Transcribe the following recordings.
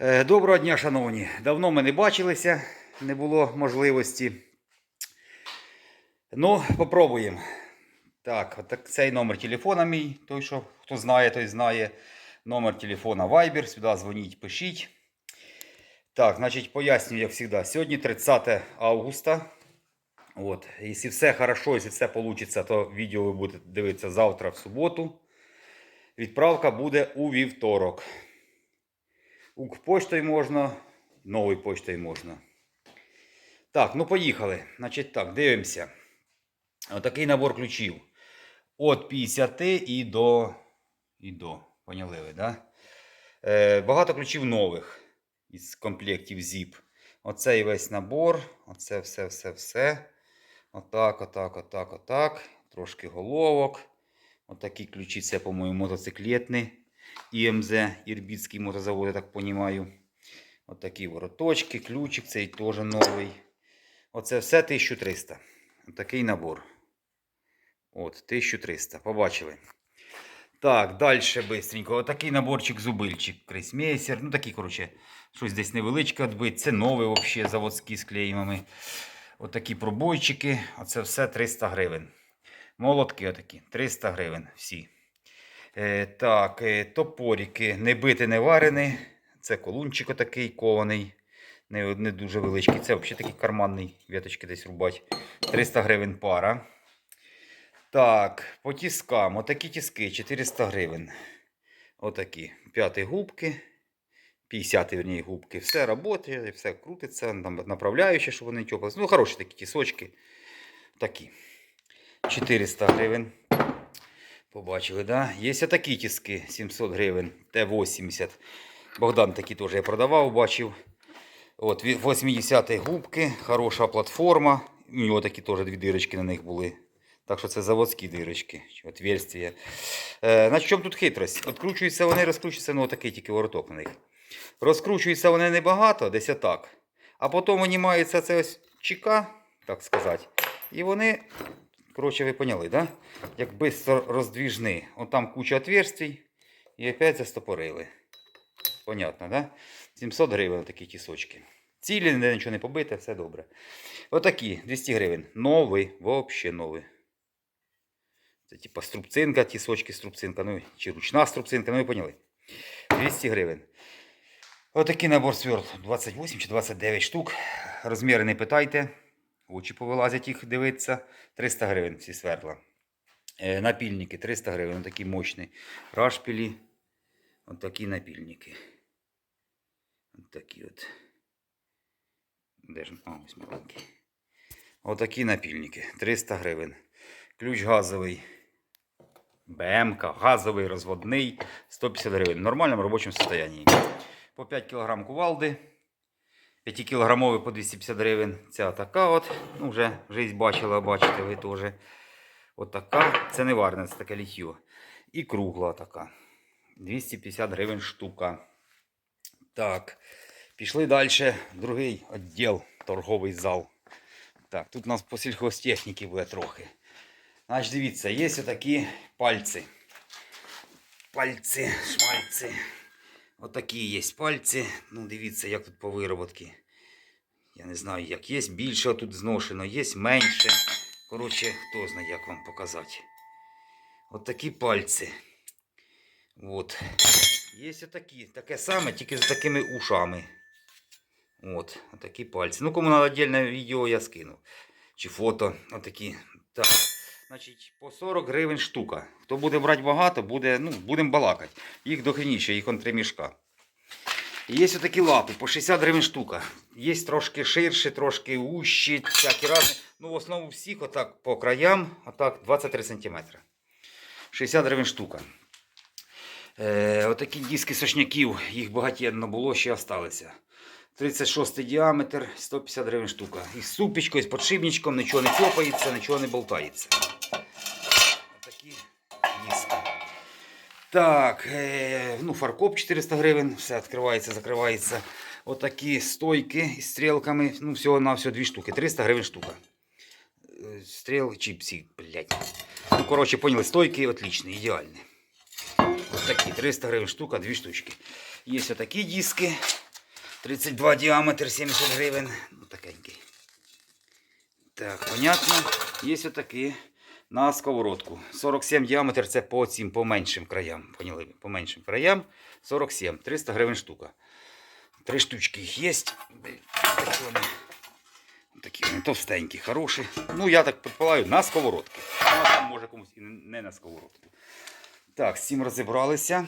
Е, Доброго дня, шановні. Давно ми не бачилися, не було можливості. Ну, попробуємо. Так, отак, цей номер телефона мій. Той, що хто знає, той знає. Номер телефона Viber. Сюди дзвоніть, пишіть. Так, значить, пояснюю, як завжди. Сьогодні 30 августа. От. Якщо все хорошо, якщо все вийде, то відео ви будете дивитися завтра в суботу. Відправка буде у вівторок. Укрпоштою можна, новою поштою можна. Так, ну поїхали. Значить так, дивимося. Отакий набор ключів. От 50 і до. І до. Поняли ви, да? Е, багато ключів нових із комплектів ZIP. Оцей весь набор. Оце все, все, все. Отак, отак, отак, отак. Трошки головок. Отакі ключі, це, по-моєму, мотоциклетні. ІМЗ, Ірбітський мотозавод, я так розумію. Отакі вороточки, ключик, цей теж новий. Оце все 1300. Такий набор. От, 1300. Побачили. Так, далі швидко. Отакий наборчик зубильчик, крейсмейсер. Ну такий, коротше, щось десь невеличке відбить. Це новий взагалі заводський з клеймами. Отакі пробойчики. Оце все 300 гривень. Молотки отакі, 300 гривень всі. Е, так, е, топорики не бити, не варені. Це колунчик отакий кований. Не, не дуже величкий. Це взагалі такий карманний, віточки десь рубать. 300 гривень пара. Так, по тіскам. Отакі тіски 400 гривень. Отакі. П'яті губки. 50 верні губки. Все працює, все крутиться, направляючи, щоб вони тьопались. Ну, хороші такі тісочки. Такі. 400 гривень. Побачили, да? Є такі тіски 700 гривень, Т-80. Богдан такі теж я продавав, бачив. От, 80 губки, хороша платформа. У нього такі теж дві дирочки на них були. Так що це заводські дирочки, чи отверстия. Е, на чому тут хитрость? Откручуються вони, розкручуються, ну отакий тільки вороток на них. Розкручуються вони небагато, десь отак. А потім винімається це ось чека, так сказати. І вони Коротше, ви поняли, да? Як бистро роздвіжні. От там куча отверстий і опять застопорили. Понятно, да? 700 гривень такі тісочки. Цілі, нічого не побите, все добре. Отакі 200 гривень. Нові, взагалі нові. Це типа струбцинка, тісочки струбцинка, ну чи ручна струбцинка, ну ви поняли. 200 гривень. Отакий набор сверд 28 чи 29 штук. Розміри не питайте. Очі повилазять їх дивитися. 300 гривень всі свердла. Е, напільники 300 гривень, такі мощні. Рашпілі. От такі напільники. От такі от. Де ж? О, ось маленький. Отакі напільники. 300 гривень. Ключ газовий. БМК, газовий, розводний. 150 гривень. В нормальному робочому стані. По 5 кг кувалди. 5-кілограмовий по 250 гривень. Ця така от. Ну, вже жизнь бачила, бачите ви теж. От така. Це не варне, це таке літьо. І кругла така. 250 гривень штука. Так. Пішли далі. Другий відділ, торговий зал. Так, тут у нас по сільхозтехніки буде трохи. Значить, дивіться, є такі пальці. Пальці, шмальці. Отакі є пальці. Ну, дивіться, як тут по вироботки. Я не знаю, як є більше тут зношено, є менше. Коротше, хто знає, як вам показати. От такі пальці. От. Є отакі. Таке саме, тільки з такими ушами. От, отакі пальці. Ну, кому на віддільне відео я скину. Чи фото. Отакі. Так. Значить, по 40 гривень штука. Хто буде брати багато, буде, ну, будемо балакати. Їх дохреніше, їх он три мішка. І Є отакі лапи, по 60 гривень штука. Є трошки ширші, трошки ущі, всякі різні. Ну, в основному всіх отак по краям, отак 23 см. 60 гривень штука. Е, отакі диски сошняків, їх багатенно було, ще залишилися. 36 діаметр, 150 гривень штука. І з супічкою, з подшипничком, нічого не цьопається, нічого не болтається. Отакі диски. Так, е, ну, фаркоп 400 гривень, все відкривається, закривається. Отакі стойки із стрілками. Ну, всього на всього дві штуки. 300 гривень штука. Е, Стріл чіпсі, блядь. Ну, коротше, поняли, стойки отличні, ідеальні. Ось такі 300 гривень штука, дві штучки. Є отакі диски. 32 діаметр, 70 гривень. Ну. Так, понятно. Є отакі на сковородку. 47 діаметр це по цим по меншим краям. Поняли? По меншим краям 47. 300 гривень штука. Три штучки їх є. Такі вони, такі вони товстенькі, хороші. Ну, я так предполагаю, на сковородки. Ну, а там може комусь і не на сковородку. Так, з цим розібралися.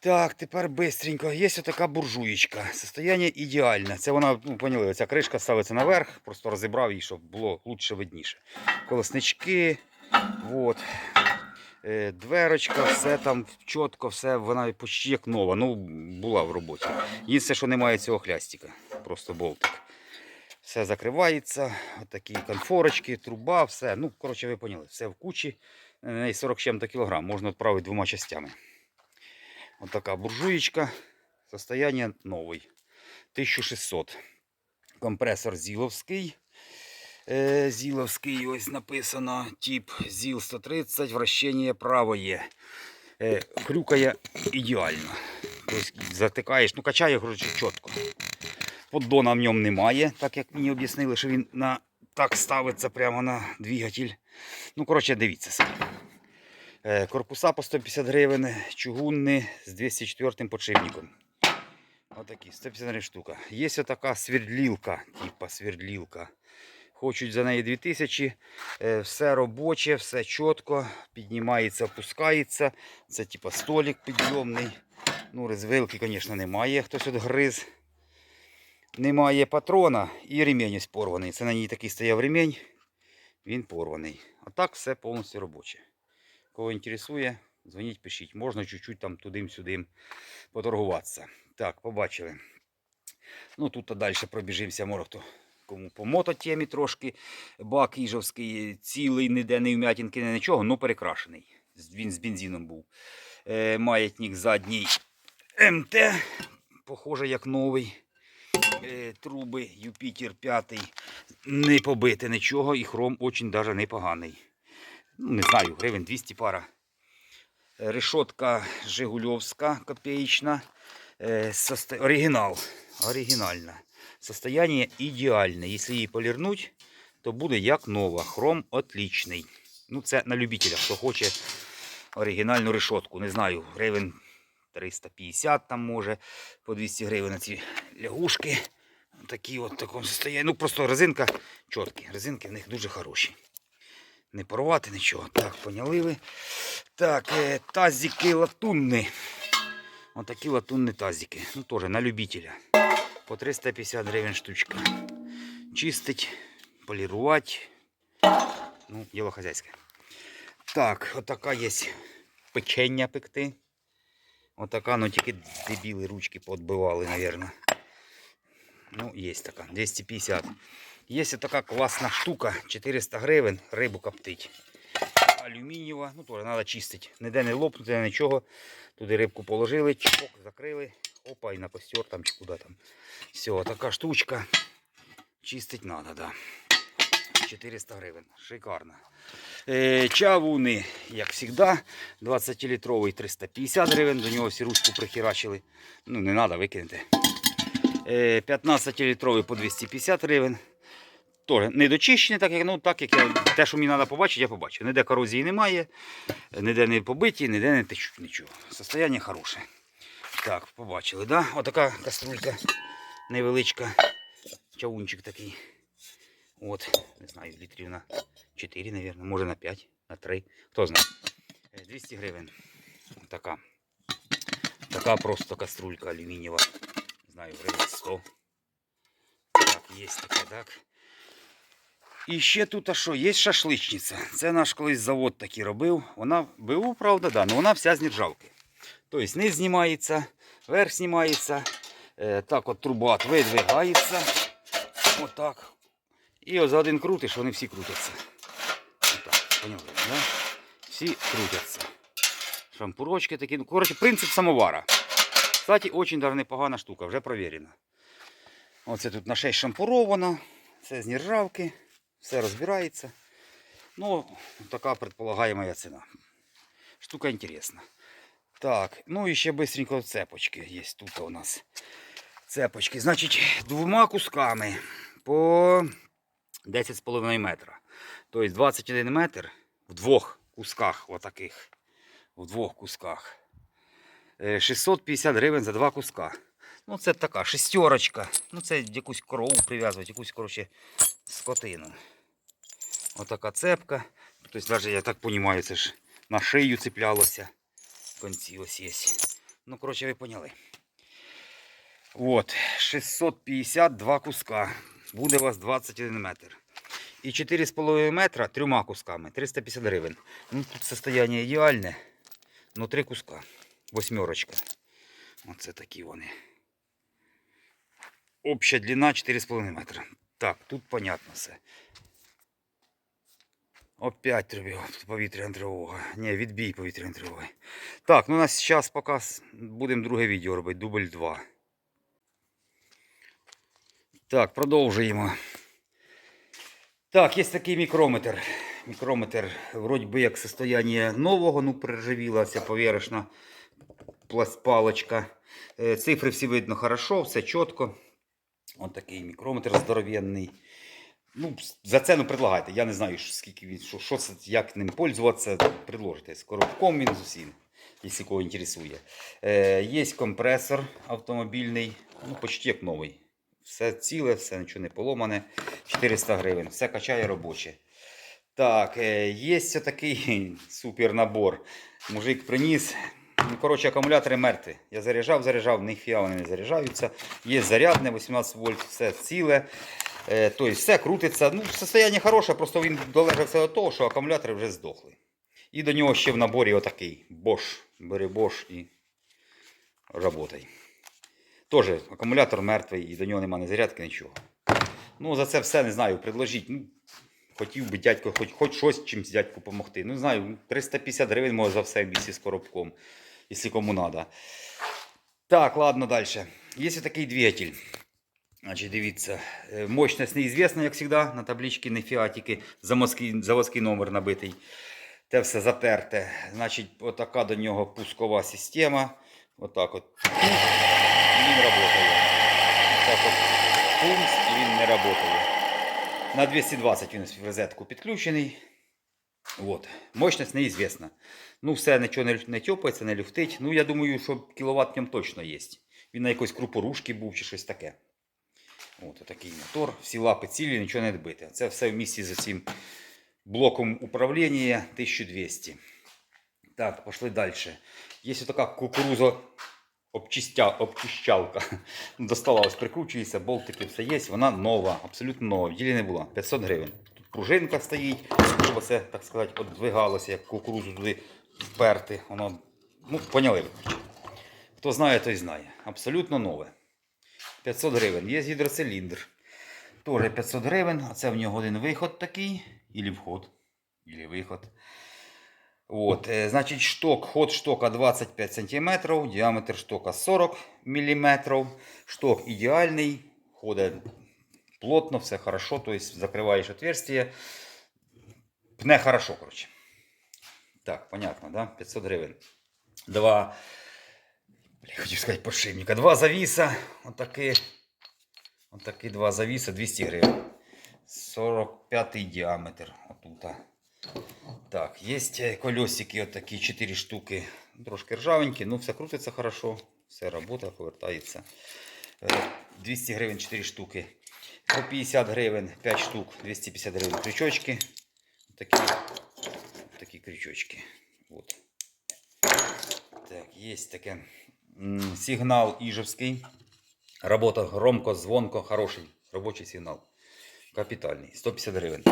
Так, тепер бистренько. Є така буржуєчка. Состояние ідеальне. Це вона, ну, поняли, ця кришка ставиться наверх, просто розібрав її, щоб було лучше видніше. Колоснички, вот. Е, дверочка, все там чітко, все, вона почти як нова. Ну, була в роботі. Єдине, що немає цього хлястика. Просто болтик. Все закривається, такі конфорочки, труба, все. Ну, коротше, ви поняли, все в кучі. 40 чим-то кілограм, можна відправити двома частями. Ось така буржуєчка. Состояние новий. 1600. Компресор Зіловський. Е, Зіловський, ось написано. Тип ЗІЛ 130, вращення правое. Е, хрюкає ідеально. Тобто затикаєш, ну качає коротше, чітко. Поддона в ньому немає, так як мені об'яснили, що він на, так ставиться прямо на двигатель. Ну, коротше, дивіться самі. Е, Корпуса по 150 гривень, чугунні з 204 подшипником. Отакі, 150 гривень штука. Є така свердлілка, типа свердлілка. Хочуть за неї 2000. Е, Все робоче, все чітко, піднімається, опускається. Це типа столик підйомний. Ну, розвилки, звісно, немає. Хтось гриз. Немає патрона і ремінь ось порваний. Це на ній такий стояв ремінь. Він порваний. А так все повністю робоче. Кого інтересує, дзвоніть, пишіть. Можна чуть-чуть там тудим-сюдим поторгуватися. Так, побачили. Ну тут далі пробіжимося, може хто кому по мототемі трошки. Бак їжовський цілий, ніде не вмятінки, не нічого, але перекрашений. Він з бензином був. Е, маятник задній МТ, похоже, як новий. Е, труби Юпітер 5. Не побите нічого, і хром очень даже непоганий ну, не знаю, гривень 200 пара. Е, Решотка Жигульовська копеечна. Е, состо- Оригінал. Оригінальна. Состояние ідеальне. Якщо її полірнуть, то буде як нова. Хром отличний. Ну, це на любителя, хто хоче оригінальну решотку. Не знаю, гривень 350 там може, по 200 гривень на ці лягушки. Такі от в такому состоянні. Ну, просто резинка чіткі. Резинки в них дуже хороші. Не порвати нічого. Так, поняли ви. Так, е, тазики латунні. Отакі латунні тазики. Ну, теж на любителя. По 350 гривень штучка. Чистить, полірувати. Ну, діло хазяйське. Так, отака є печення пекти. Отака, ну тільки дебіли ручки подбивали, мабуть. Ну, є така, 250. Є така класна штука, 400 гривень, рибу коптить. Алюмінієва, ну теж треба чистити. Ніде не лопнути, нічого. Туди рибку положили, чпок, закрили. Опа, і на костер там чи куди там. Все, така штучка. Чистить треба, да. 400 гривень. Шикарно. Е, чавуни, як завжди, 20-літровий 350 гривень. До нього всі ручку прихерачили. Ну, не треба, викинути. Е, 15-літровий по 250 гривень. Тоже не дочищені, так як, ну, так як я, те, що мені треба побачити, я побачив. Ніде корозії немає, ніде не побиті, ніде не течуть нічого. Состояние хороше. Так, побачили, да? Отака каструлька невеличка. Чавунчик такий. От, не знаю, літрів на 4, мабуть, може на 5, на 3. Хто знає. Е, 200 гривень. Така. Така просто каструлька алюмінієва. Не знаю, гривень 100. Так, є таке, так. І ще тут а що, є шашличниця. Це наш колись завод такий робив. Вона БУ, правда, да, але вона вся з нержавки. Тобто низ знімається, верх знімається. Е, так от труба видвигається. Отак. І от за один крутиш, вони всі крутяться. Отак, поняли, да? Всі крутяться. Шампурочки такі. Ну, коротше, принцип самовара. Кстати, даже непогана штука, вже провірена. Оце тут на 6 шампуровано, це з нержавки, все розбирається. Ну, така предполагаема ціна. Штука інтересна. Так, ну і ще быстренько цепочки є тут у нас. цепочки. Значить, двома кусками по 10,5 метра. Тобто 21 метр в двох кусках отаких. В двох кусках. Е, 650 гривень за два куска. Ну, це така шестерочка. Ну, це якусь корову прив'язувати, якусь, коротше, скотину. Отака цепка. Тобто, навіть, я так розумію, це ж на шию цеплялося. В кінці ось є. Ну, коротше, ви поняли. От, 652 куска. Буде у вас 21 метр. І 4,5 метра трьома кусками. 350 гривень. Ну, тут состояние ідеальне. Ну, три куска. Восьмерочка. Оце такі вони. Обща длина 4,5 метра. Так, тут понятно все. Опять повітряна тривога. Ні, відбій повітряної тривоги. Так, ну у нас зараз поки будемо друге відео робити, дубль 2. Так, продовжуємо. Так, є такий мікрометр. Мікрометр, вроді би як состояние нового, ну приржавілася поверхна пласт- палочка. Е, Цифри всі видно хорошо, все чітко. Ось такий мікрометр здоровенний. Ну, за ціну предлагайте. Я не знаю, скільки він, що, що це, як ним пользуватися. Предложите. З коробком він з усім, якщо кого інтересує. Е, є компресор автомобільний, ну, почти як новий. Все ціле, все нічого не поломане. 400 гривень. Все качає робоче. Так, е, є такий супер набор. Мужик приніс. Коротше, акумулятори мертві. Я заряджав, заряджав, ніфіга вони не заряджаються. Є зарядне, 18 вольт, все ціле. Тобто все крутиться. Ну, состояние хороше, просто він долежався до того, що акумулятори вже здохли. І до нього ще в наборі отакий Bosch. Бери Bosch і работай. Теж акумулятор мертвий і до нього немає ні зарядки, нічого. Ну, за це все не знаю, предложіть. Ну, хотів би дядько хоч, хоч щось чимось дядьку допомогти. Ну, знаю, 350 гривень може за все місці з коробком, якщо кому треба. Так, ладно, далі. Є такий двигатель. Значить, дивіться, е, мощність неізвісна, як завжди, на табличці не фіатики, заводський, номер набитий. Те все затерте. Значить, отака до нього пускова система. Отак от. І він працює. Так от пумс, і він не працює. На 220 він в розетку підключений. Вот. Мощність неізвісна. Ну, все нічого не, не тьопається, не люфтить. Ну, я думаю, що кіловат в ньому точно є. Він на якоїсь крупорушки був чи щось таке. От такий мотор, всі лапи цілі, нічого не дбите. Це все в місті з цим блоком управління 1200. Так, пішли далі. Є така кукуруза обчищалка. Досталась, прикручується, болтики, все є. Вона нова, абсолютно нова. В ділі не була. 500 гривень. Пружинка стоїть, щоб це, так сказати, одвигалося, як кукурузу туди вперти. Воно, ну, поняли ви. Хто знає, той знає. Абсолютно нове. 500 гривень. Є гідроциліндр. Теж 500 гривень. А це в нього один виход такий. Ілі вход. Ілі виход. От, е, значить, шток, ход штока 25 см, діаметр штока 40 мм. Шток ідеальний, ходить плотно, все хорошо, тобто закриваєш отверстие. Пне хорошо, коротше. Так, понятно, да? 500 гривень. Два, бля, хотів сказати, подшипника. Два завіса, отакі. Отакі два завіса, 200 гривень. 45 діаметр. Отута. Так, є колесики, от такі 4 штуки. Трошки ржавенькі, ну все крутиться хорошо, все робота, повертається. Е, 200 гривень 4 штуки. По 50 гривень 5 штук, 250 гривень крючочки. Такі, такі крючочки. От. Так, є таке. Сигнал Іжевський. Робота громко, звонко, хороший робочий сигнал. Капітальний. 150 гривень.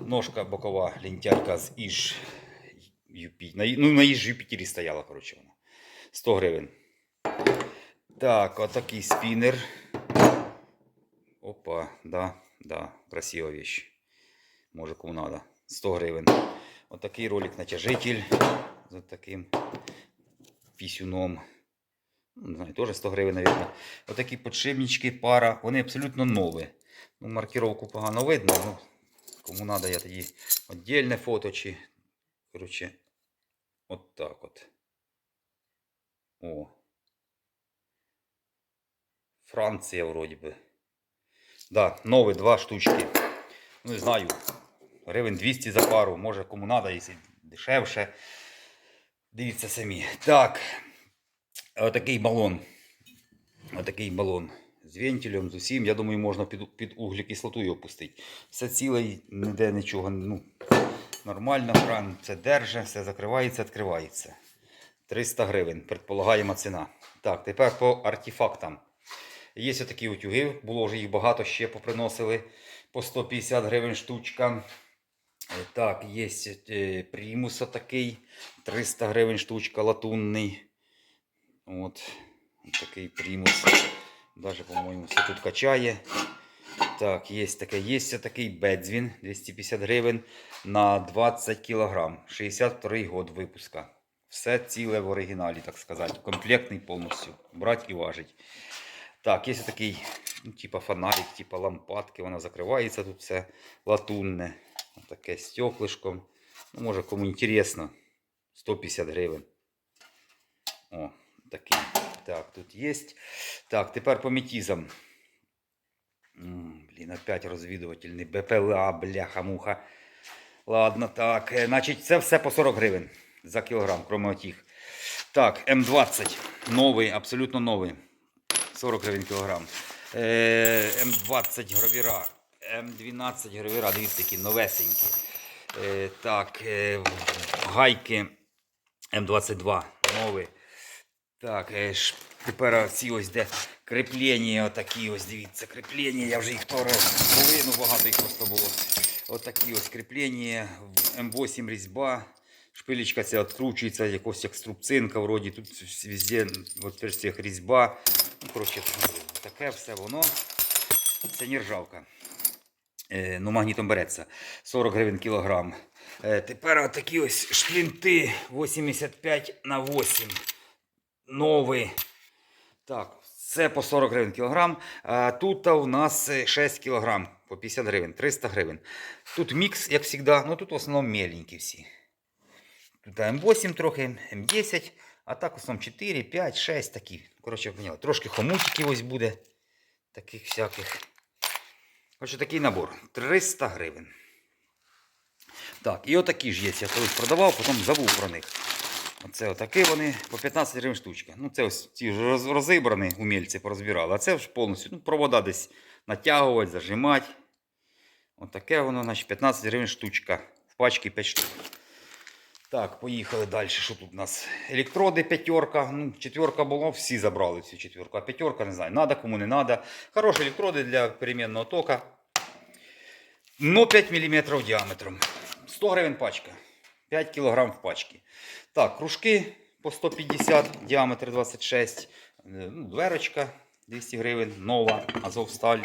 Ножка бокова лентяйка з Іж Юпі. Ну, на Іж Юпітері стояла, коротше вона. 100 гривень. Так, отакий спінер. Опа, да, да, красива вещь. Може кому надо. 100 гривень. Отакий ролик натяжитель з таким пісюном. Ну, Не знаю, теж 100 гривень, мабуть. Отакі подшипнички, пара. Вони абсолютно нові. Ну, маркировку погано видно. Ну, кому надо, я тоді віддільне фото чи. Коротше, от так от. О. Франція, вроді би. Да, нові два штучки. Ну, не знаю. Гривень 200 за пару. Може кому треба, якщо дешевше. Дивіться самі. Так. Отакий балон. Отакий балон. З вентилем, з усім. Я думаю, можна під, під углекислоту його пустити. Все ціле, ніде нічого. Ну, нормально, кран це держить, все закривається, відкривається. 300 гривень, предполагаємо ціна. Так, тепер по артефактам. Є такі утюги, було вже їх багато ще поприносили по 150 гривень штучка. Е, Так, є е, примус такий, 300 гривень штучка, латунний. От, такий примус. Даже, по-моєму, все тут качає. Так, є таке, є такий бедзвін, 250 гривень на 20 кг. 62 год випуска. Все ціле в оригіналі, так сказати. Комплектний повністю. Брать і важить. Так, є такий, ну, типа фонарик, типа лампадки, вона закривається тут все латунне. Таке стеклишком. Ну, може, кому інтересно. 150 гривень. О, такий. Так, тут є. Так, тепер по метізам. Блін, опять розвідувальний БПЛА, бляха-муха. Ладно, так. е, Значить, це все по 40 гривень за кілограм, крім отих. Так, М20. Новий, абсолютно новий. 40 гривень кілограм. Е, М20 гравіра. М12 гравіра, дивіться, які новесенькі. Е, так, е, гайки М22 нові. Так, тепер ці ось де кріплення, отакі ось, дивіться, кріплення, я вже їх то раз були, ну багато їх просто було. Отакі ось кріплення, М8 різьба, шпилечка ця відкручується, якось як струбцинка вроді, тут везде в отверстиях різьба. Ну, коротше, таке все воно. Це нержавка. Е, ну, магнітом береться. 40 гривень кілограм. Е, тепер отакі ось шплінти 85 на 8 новий. Так, це по 40 гривень кілограм. А тут у нас е, 6 кілограм по 50 гривень, 300 гривень. Тут мікс, як завжди, ну тут в основному меленькі всі. Тут М8 трохи, М10, а так в основному 4, 5, 6 такі. Коротше, поняли. Трошки хомутиків ось буде. Таких всяких. Коротше, такий набор. 300 гривень. Так, і отакі ж є. Я колись продавав, потім забув про них. Оце отакі вони по 15 гривень штучка. Ну, це ось ці ж розібрані умільці порозбирали, а це ж повністю ну, провода десь натягувати, зажимати. Отаке воно, значить, 15 гривень штучка. В пачці 5 штук. Так, поїхали далі. Що тут у нас? Електроди п'ятерка. Ну, четверка було, всі забрали цю четверку. А п'ятерка не знаю, надо, кому не надо. Хороші електроди для перемінного тока. Но 5 мм діаметром. 100 гривень пачка. 5 кг в пачці. Так, кружки по 150, діаметр 26. Е, Ну, дверочка 200 гривень, нова, Азовсталь.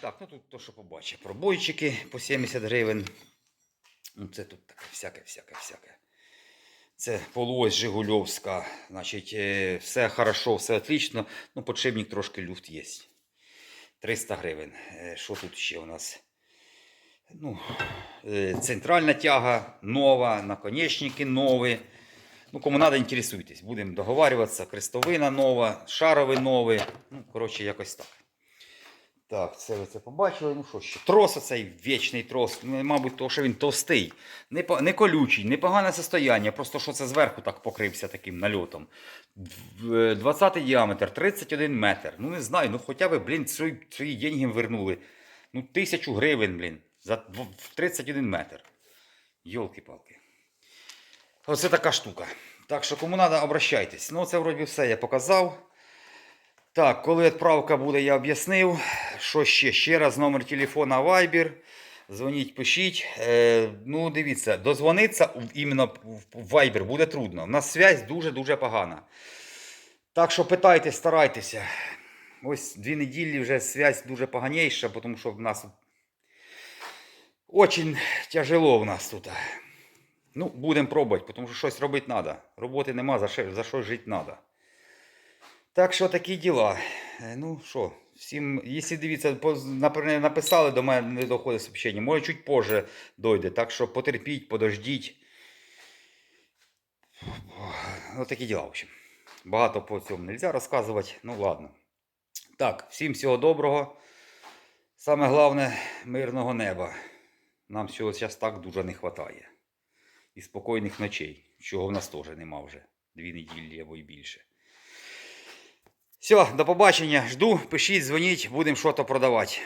Так, ну тут то, що побачив. Пробойчики по 70 гривень. Ну, це тут таке всяке, всяке, всяке. Це полуось Жигульовська. Значить, е, все хорошо, все отлично. Ну, подшипник трошки люфт є. 300 гривень. Е, Що тут ще у нас? Ну, е, центральна тяга нова, наконечники нові. Ну, кому треба, інтересуйтесь. Будемо договарюватися. Крестовина нова, шаровий новий. Ну, коротше, якось так. Так, це ви це побачили. Ну що ще? Трос оцей вічний трос. Ну, мабуть, то, що він товстий. Не, не колючий, непогане состояння. Просто що це зверху так покрився таким нальотом. Дв- е, 20 діаметр, 31 метр. Ну не знаю, ну хоча б, блін, свої, свої деньги вернули. Ну, тисячу гривень, блін, за 31 метр. Йолки-палки. Оце така штука. Так що кому треба, обращайтесь. Ну, це вроді все я показав. Так, коли відправка буде, я об'яснив. Що ще? Ще раз номер телефона Viber. Дзвоніть, пишіть. Е, ну, дивіться, дозвонитися іменно в Viber буде трудно. У нас связь дуже-дуже погана. Так що питайте, старайтеся. Ось дві неділі вже связь дуже поганіша, тому що в нас очень тяжело в нас тут. Ну, будемо пробувати, тому що щось робити треба. Роботи нема, за що, за що жити треба. Так що такі діла. Е, Ну що, всім, якщо дивіться, написали до мене, не доходить сообщення, може чуть позже дойде. Так що потерпіть, подождіть. Ось такі діла, в общем. Багато по цьому не можна розказувати. Ну ладно. Так, всім всього доброго. Саме головне мирного неба. Нам всього зараз так дуже не вистачає. І спокійних ночей, чого в нас теж нема вже. Дві неділі або й більше. Все, до побачення. Жду, пишіть, дзвоніть, будемо щось продавати.